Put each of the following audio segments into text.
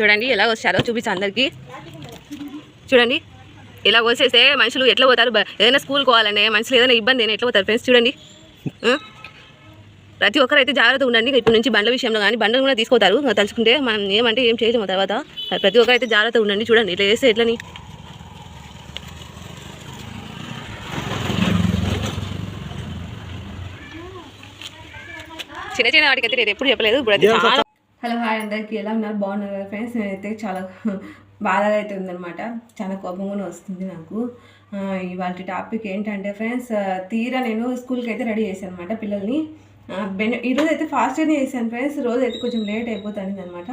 చూడండి ఎలా వచ్చారో చూపించా అందరికీ. చూడండి ఇలా వచ్చేస్తే మనుషులు ఎట్లా పోతారు? ఏదైనా స్కూల్ పోవాలంటే మనుషులు ఏదైనా ఇబ్బంది అయినా ఎట్లా పోతారు ఫ్రెండ్స్ చూడండి? ప్రతి ఒక్కరు అయితే జాగ్రత్త ఉండండి ఇప్పటి నుంచి బండ్ల విషయంలో కానీ బండ్లు కూడా తీసుకోతారు తలుచుకుంటే మనం ఏమంటే ఏం చేయలేము తర్వాత. ప్రతి ఒక్కరు అయితే జాగ్రత్త ఉండండి. చూడండి ఇట్లా చేస్తే ఎట్లని? చిన్న చిన్న వాటికి అయితే నేను ఎప్పుడు చెప్పలేదు. ఇప్పుడు హలో హాయ్ అందరికీ ఎలా ఉన్నారు? బాగున్నారు? కదా ఫ్రెండ్స్ నేనైతే చాలా బాధగా అయితే ఉందనమాట చాలా కోపంగానే వస్తుంది నాకు. ఇవాళ టాపిక్ ఏంటంటే ఫ్రెండ్స్ తీరా నేను స్కూల్కి అయితే రెడీ చేశాను అనమాట పిల్లల్ని బెన్ ఈరోజు అయితే ఫాస్ట్గానే చేశాను ఫ్రెండ్స్. రోజు అయితే కొంచెం లేట్ అయిపోతుంది అనమాట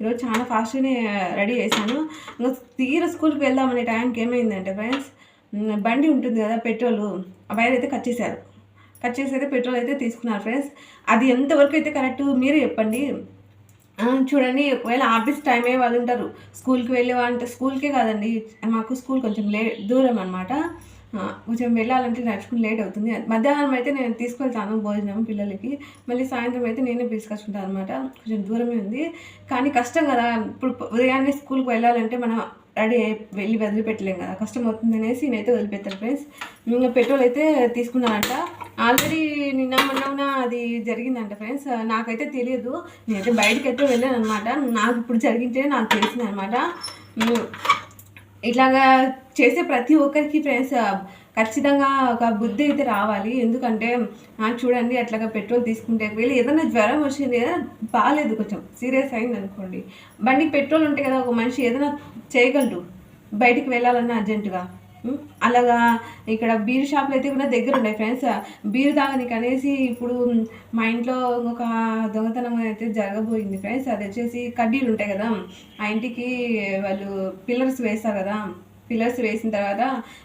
ఈరోజు చాలా ఫాస్ట్గానే రెడీ చేశాను. ఇంకా తీరా స్కూల్కి వెళ్దామనే టైంకి ఏమైందంటే ఫ్రెండ్స్ బండి ఉంటుంది కదా పెట్రోల్ ఆ వైర్ అయితే కట్ చేశారు. కట్ చేసి అయితే పెట్రోల్ అయితే తీసుకున్నారు ఫ్రెండ్స్. అది ఎంతవరకు అయితే కరెక్ట్ మీరే చెప్పండి. చూడండి ఒకవేళ ఆఫీస్ టైమే వాళ్ళు ఉంటారు స్కూల్కి వెళ్ళే అంటే స్కూల్కే కాదండి మాకు స్కూల్ కొంచెం లే దూరం అనమాట కొంచెం వెళ్ళాలంటే నడుచుకుని లేట్ అవుతుంది. మధ్యాహ్నం అయితే నేను తీసుకెళ్తాను భోజనం పిల్లలకి. మళ్ళీ సాయంత్రం అయితే నేనే తీసుకొచ్చుకుంటాను అనమాట కొంచెం దూరమే ఉంది. కానీ కష్టం కదా. ఇప్పుడు ఉదయాన్నే స్కూల్కి వెళ్ళాలంటే మనం రెడీ అయి వెళ్ళి వదిలిపెట్టలేం కదా. కష్టం అవుతుంది అనేసి నేనైతే వదిలిపెట్టాను ఫ్రెండ్స్. ఇంకా పెట్రోల్ అయితే తీసుకున్నానంట. ఆల్రెడీ నిన్న మొన్న అది జరిగిందంట ఫ్రెండ్స్. నాకైతే తెలియదు. నేనైతే బయటకి అయితే వెళ్ళాను అనమాట నాకు ఇప్పుడు జరిగింటే నాకు తెలిసింది అనమాట ఇట్లాగా చేసే ప్రతి ఒక్కరికి ఫ్రెండ్స్ ఖచ్చితంగా ఒక బుద్ధి అయితే రావాలి. ఎందుకంటే చూడండి అట్లాగా పెట్రోల్ తీసుకుంటే వెళ్ళి ఏదైనా జ్వరం వచ్చింది ఏదైనా బాగాలేదు కొంచెం. సీరియస్ అయింది అనుకోండి. బండికి పెట్రోల్ ఉంటే కదా ఒక మనిషి ఏదైనా చేయగలడు. బయటికి వెళ్ళాలన్నా అర్జెంటుగా. అలాగా ఇక్కడ బీర్ షాపులు అయితే కూడా దగ్గర ఉన్నాయి ఫ్రెండ్స్. బీర్ తాగనికి అనేసి ఇప్పుడు మా ఇంట్లో ఒక దొంగతనం అయితే జరగబోయింది ఫ్రెండ్స్. అది వచ్చేసి కడ్డీలు ఉంటాయి కదా ఆ ఇంటికి వాళ్ళు పిల్లర్స్ వేస్తారు కదా పిల్లర్స్ వేసిన తర్వాత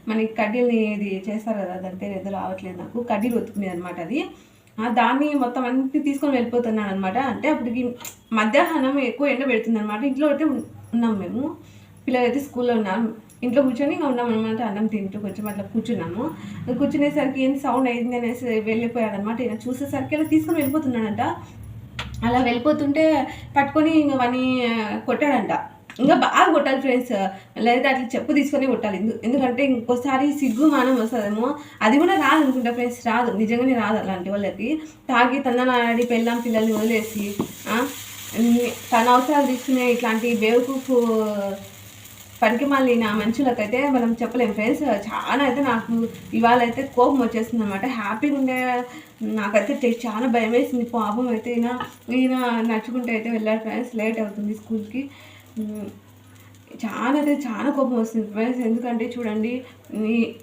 మనకి కడ్డీలని ఇది చేస్తారు కదా దాని పేరు ఏదో రావట్లేదు నాకు కడ్డీలు ఒత్తుకునేది అనమాట అది. దాన్ని మొత్తం అన్ని తీసుకొని వెళ్ళిపోతున్నాను అనమాట అంటే అప్పటికి మధ్యాహ్నం ఎక్కువ ఎండ పెడుతుంది అనమాట ఇంట్లో అయితే ఉన్నాం మేము. పిల్లలు అయితే స్కూల్లో ఉన్నాం ఇంట్లో కూర్చొని ఇంకా ఉన్నాం అనమాట అన్నం తింటూ కొంచెం అట్లా కూర్చున్నాము. కూర్చునేసరికి ఏం సౌండ్ అయింది అనేసి వెళ్ళిపోయాడు అనమాట ఈయన చూసేసరికి అలా తీసుకొని వెళ్ళిపోతున్నాడంట. అలా వెళ్ళిపోతుంటే పట్టుకొని ఇంక వాని కొట్టాడంట. ఇంకా బాగా కొట్టాలి ఫ్రెండ్స్ లేదా అట్లా చెప్పు తీసుకొని కొట్టాలి. ఎందుకంటే ఇంకోసారి సిగ్గు మానం వస్తుందేమో. అది కూడా రాదు అనుకుంటా ఫ్రెండ్స్ రాదు. నిజంగానే రాదు అలాంటి వాళ్ళకి. తాగి తందనాడి పెళ్ళాం పిల్లల్ని వదిలేసి తన అవసరాలు తీసుకునే ఇట్లాంటి బేవకూపు పనికి మళ్ళీ నా మనుషులకైతే మనం చెప్పలేం. ఫ్రెండ్స్ చాలా అయితే నాకు ఇవాళ అయితే కోపం వచ్చేస్తుంది అనమాట హ్యాపీగా ఉండే నాకైతే చాలా భయం వేసింది. పాపం అయితే ఈయన ఈయన నడుచుకుంటే అయితే వెళ్ళాడు ఫ్రెండ్స్. లేట్ అవుతుంది స్కూల్కి. చాలా అయితే చాలా కోపం వస్తుంది ఫ్రెండ్స్. ఎందుకంటే చూడండి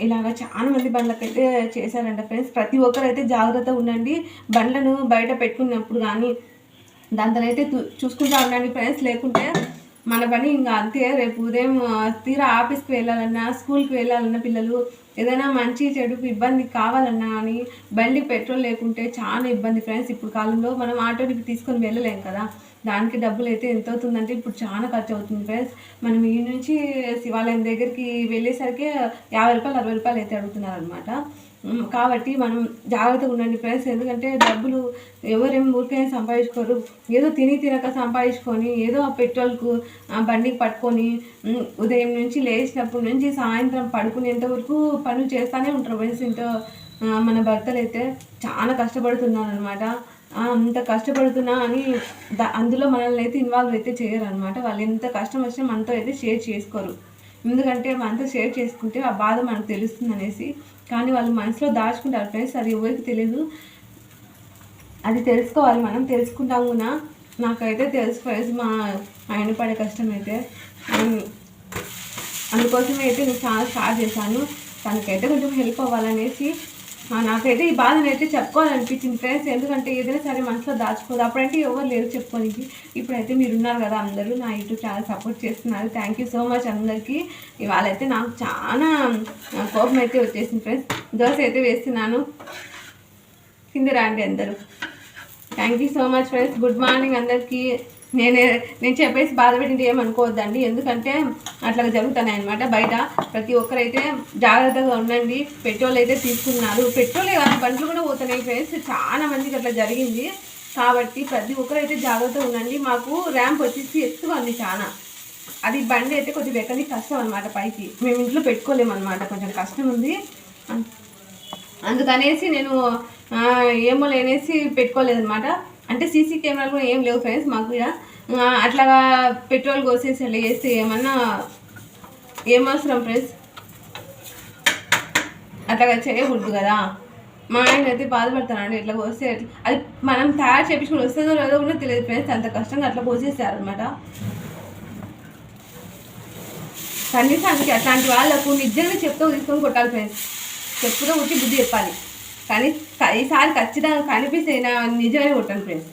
ఇలాగ చాలా మంది బండ్లకైతే చేశారంట ఫ్రెండ్స్. ప్రతి ఒక్కరు అయితే జాగ్రత్తగా ఉండండి. బండ్లను బయట పెట్టుకున్నప్పుడు కానీ దాంతో అయితే చూ- చూసుకుంటా ఉండండి ఫ్రెండ్స్. లేకుంటే మన పని ఇంకా అంతే. రేపు ఉదయం తీరా ఆఫీస్కి వెళ్ళాలన్నా స్కూల్కి వెళ్ళాలన్నా పిల్లలు ఏదైనా మంచి చెడుకు ఇబ్బంది కావాలన్నా అని బండికి పెట్రోల్ లేకుంటే చాలా ఇబ్బంది ఫ్రెండ్స్. ఇప్పుడు కాలంలో మనం ఆటోకి తీసుకొని వెళ్ళలేం కదా. దానికి డబ్బులు అయితే ఎంత అవుతుందంటే ఇప్పుడు చాలా ఖర్చు అవుతుంది ఫ్రెండ్స్. మనం ఈ నుంచి శివాలయం దగ్గరికి వెళ్ళేసరికి యాభై రూపాయలు అరవై రూపాయలు అయితే అడుగుతున్నారు అనమాట కాబట్టి మనం జాగ్రత్తగా ఉండండి ఫ్రెండ్స్. ఎందుకంటే డబ్బులు ఎవరేం ఊరికైనా సంపాదించుకోరు. ఏదో తిని తినక సంపాదించుకొని ఏదో ఆ పెట్రోల్కు బండికి పట్టుకొని ఉదయం నుంచి లేచినప్పటి నుంచి సాయంత్రం పడుకునేంత వరకు పనులు చేస్తూనే ఉంటారు ఫ్రెండ్స్ ఇంట్లో. మన భర్తలు అయితే చాలా కష్టపడుతున్నారు అనమాట అంత కష్టపడుతున్నా అని అందులో మనల్ని అయితే ఇన్వాల్వ్ అయితే చేయరు అనమాట వాళ్ళు ఎంత కష్టం వచ్చినా మనతో అయితే షేర్ చేసుకోరు. ఎందుకంటే మనతో షేర్ చేసుకుంటే ఆ బాధ మనకు తెలుస్తుంది అనేసి కానీ వాళ్ళు మనసులో దాచుకుంటారు. ఫ్రెండ్స్ అది ఎవరికి తెలియదు అది తెలుసుకోవాలి మనం. తెలుసుకుంటాం కూడా నాకైతే తెలుసు ఫ్రెండ్స్ మా ఆయన పడే కష్టం అయితే అందుకోసమే అయితే నేను చాలా స్టార్ట్ చేశాను. తనకైతే కొంచెం హెల్ప్ అవ్వాలనేసి నాకైతే ఈ బాధను అయితే చెప్పుకోవాలనిపించింది ఫ్రెండ్స్ ఎందుకంటే ఏదైనా సరే మనసులో దాచుకోదు. అప్పుడంటే ఎవరు లేరు చెప్పుకోనికి. ఇప్పుడైతే మీరు ఉన్నారు కదా అందరూ నా యూట్యూబ్ చాలా సపోర్ట్ చేస్తున్నారు. థ్యాంక్ యూ సో మచ్ అందరికీ. ఇవాళ అయితే నాకు చాలా కోపం అయితే వచ్చేసింది ఫ్రెండ్స్ దోశ అయితే వేస్తున్నాను. కింద రాండి అందరూ. Thank you so much friends good morning అందరికీ. నేనే నేను చెప్పేసి బాధపడింది ఏమనుకోవద్దండి. ఎందుకంటే అట్లా జరుగుతున్నాయి అనమాట బయట ప్రతి ఒక్కరైతే జాగ్రత్తగా ఉండండి. పెట్రోల్ అయితే తీసుకున్నారు. పెట్రోలే కాదు బండ్లు కూడా పోతున్నాయి ఫ్రెండ్స్. చాలా మందికి అట్లా జరిగింది. కాబట్టి ప్రతి ఒక్కరైతే జాగ్రత్తగా ఉండండి. మాకు ర్యాంప్ వచ్చేసి ఎక్కువ ఉంది చాలా. అది బండి అయితే కొంచెం ఎక్కడికి కష్టం అనమాట పైకి. మేము ఇంట్లో పెట్టుకోలేము అనమాట కొంచెం కష్టం ఉంది. అందుకనేసి నేను ఏమో లేనేసి పెట్టుకోలేదన్నమాట. అంటే సీసీ కెమెరాలు కూడా ఏం లేవు ఫ్రెండ్స్ మాకు కూడా. అట్లాగా పెట్రోల్ కోసేసి అట్లా చేస్తే ఏమన్నా ఏమవసరం ఫ్రెండ్స్ అట్లాగా చేయకూడదు కదా. మా ఆయన అయితే బాధపడుతున్నాడు ఇట్లా పోస్తే అది మనం తయారు చేపించుకుని వస్తుందో లేదో కూడా తెలియదు ఫ్రెండ్స్ అంత కష్టంగా అట్లా పోసేసారు అనమాట కనీసానికి అట్లాంటి వాళ్ళకు నిజంగా చెప్తూ తీసుకొని కొట్టాలి ఫ్రెండ్స్ చెప్తూ ఉట్టి బుద్ధి చెప్పాలి. కానీ ఈసారి ఖచ్చితంగా కనిపిస్తే నా నిజమే కొట్టండి ఫ్రెండ్స్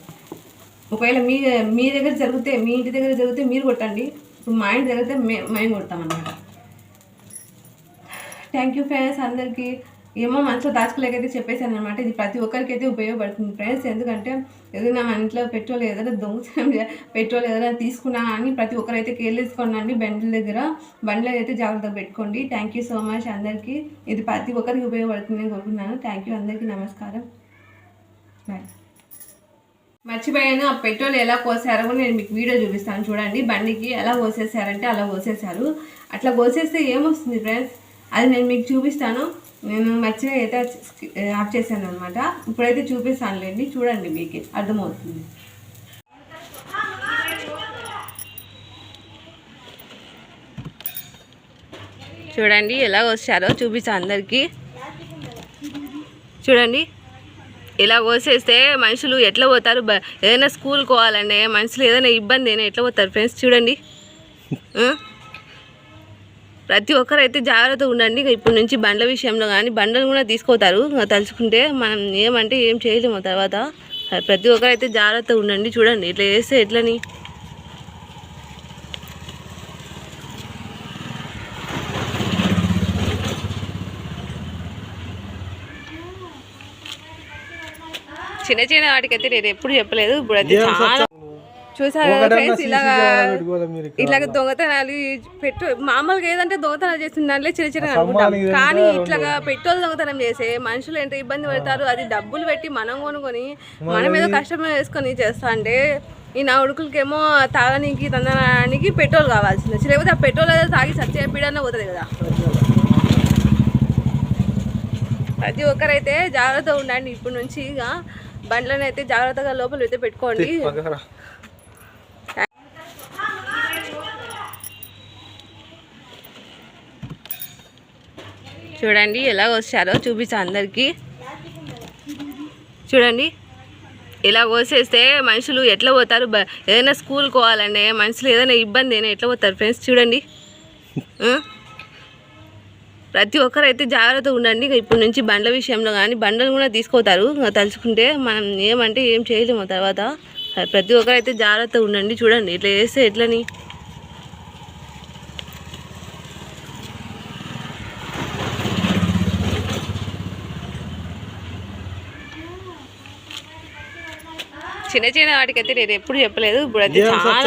ఒకవేళ మీ మీ దగ్గర జరిగితే మీ ఇంటి దగ్గర జరిగితే మీరు కొట్టండి. ఇప్పుడు మా ఇంటి జరిగితే మే మేము కొడతామన్నమాట థ్యాంక్ యూ ఫ్రెండ్స్ అందరికీ. ఏమో మనసులో దాచుకోలేకైతే చెప్పేశాను అనమాట ఇది ప్రతి ఒక్కరికి అయితే ఉపయోగపడుతుంది ఫ్రెండ్స్ ఎందుకంటే ఏదైనా మన ఇంట్లో పెట్రోల్ ఏదైనా దొంగతనం పెట్రోల్ ఏదైనా తీసుకున్నా అని ప్రతి ఒక్కరైతే కేర్ తీసుకోండి బండ్ల దగ్గర. బండ్లో అయితే జాగ్రత్తగా పెట్టుకోండి. థ్యాంక్ యూ సో మచ్ అందరికీ. ఇది ప్రతి ఒక్కరికి ఉపయోగపడుతుందని కోరుకుంటున్నాను. థ్యాంక్ యూ అందరికీ. నమస్కారం. బాయ్ మర్చిపోయాను. ఆ పెట్రోల్ ఎలా పోసారో కూడా నేను మీకు వీడియో చూపిస్తాను. చూడండి. బండికి ఎలా పోసేసారంటే అలా పోసేసారు అట్లా పోసేస్తే ఏమొస్తుంది ఫ్రెండ్స్ అది నేను మీకు చూపిస్తాను. నేను మర్చిపోయి అయితే ఆఫ్ చేశాను అనమాట ఇప్పుడైతే చూపిస్తానులేండి చూడండి మీకు అర్థమవుతుంది. చూడండి ఎలా వచ్చారో చూపిస్తాను అందరికీ. చూడండి ఇలా కోసేస్తే మనుషులు ఎట్లా పోతారు? బ- ఏదైనా స్కూల్ పోవాలంటే మనుషులు ఏదైనా ఇబ్బంది అయినా ఎట్లా పోతారు ఫ్రెండ్స్? చూడండి. ప్రతి ఒక్కరు అయితే జాగ్రత్తగా ఉండండి. ఇప్పటి నుంచి బండ్ల విషయంలో కానీ బండ్లు కూడా తీసుకోతారు. తలుచుకుంటే మనం ఏమంటే ఏం చేయలేము తర్వాత. ప్రతి ఒక్కరు అయితే జాగ్రత్తగా ఉండండి. చూడండి ఇట్లా చేస్తే ఎట్లని. చిన్న చిన్న వాటికైతే నేను ఎప్పుడు చెప్పలేదు. ఇప్పుడు అయితే చాలా చూసారు కదా ఫ్రెండ్స్ ఇలాగా ఇట్లాగ దొంగతనాలు పెట్టు మామూలుగా ఏదంటే దొంగతనాలు చేస్తున్నారు చిన్న చిన్న అనుకుంటాం. కానీ ఇట్లాగా పెట్రోల్ దొంగతనం చేసే మనుషులు ఎంత ఇబ్బంది పడతారు? అది డబ్బులు పెట్టి మనం కొనుక్కొని మనం ఏదో కష్టం వేసుకొని చేస్తా అంటే ఈ నా ఉడుకులకేమో తాగడానికి తందనానికి పెట్రోల్ కావాల్సింది. లేకపోతే ఆ పెట్రోల్ ఏదో తాగి సత్య పీడన పోతుంది కదా. ప్రతి ఒక్కరైతే జాగ్రత్తగా ఉండండి. ఇప్పటి నుంచి ఇక బండ్లను అయితే జాగ్రత్తగా లోపల అయితే పెట్టుకోండి. చూడండి ఎలా వచ్చారో చూపిస్తా అందరికీ. చూడండి ఇలా కోసేస్తే మనుషులు ఎట్లా పోతారు? బ- ఏదైనా స్కూల్ పోవాలంటే మనుషులు ఏదైనా ఇబ్బంది అయినా ఎట్లా పోతారు ఫ్రెండ్స్? చూడండి. ప్రతి ఒక్కరు అయితే జాగ్రత్తగా ఉండండి. ఇప్పటి నుంచి బండ్ల విషయంలో కానీ బండ్లు కూడా తీసుకోతారు తలుచుకుంటే మనం ఏమంటే ఏం చేయలేము తర్వాత. ప్రతి ఒక్కరు అయితే జాగ్రత్తగా ఉండండి. చూడండి ఇట్లా చేస్తే ఎట్లని. చిన్న చిన్న వాటికైతే నేను ఎప్పుడు చెప్పలేదు ఇప్పుడు అయితే చాలా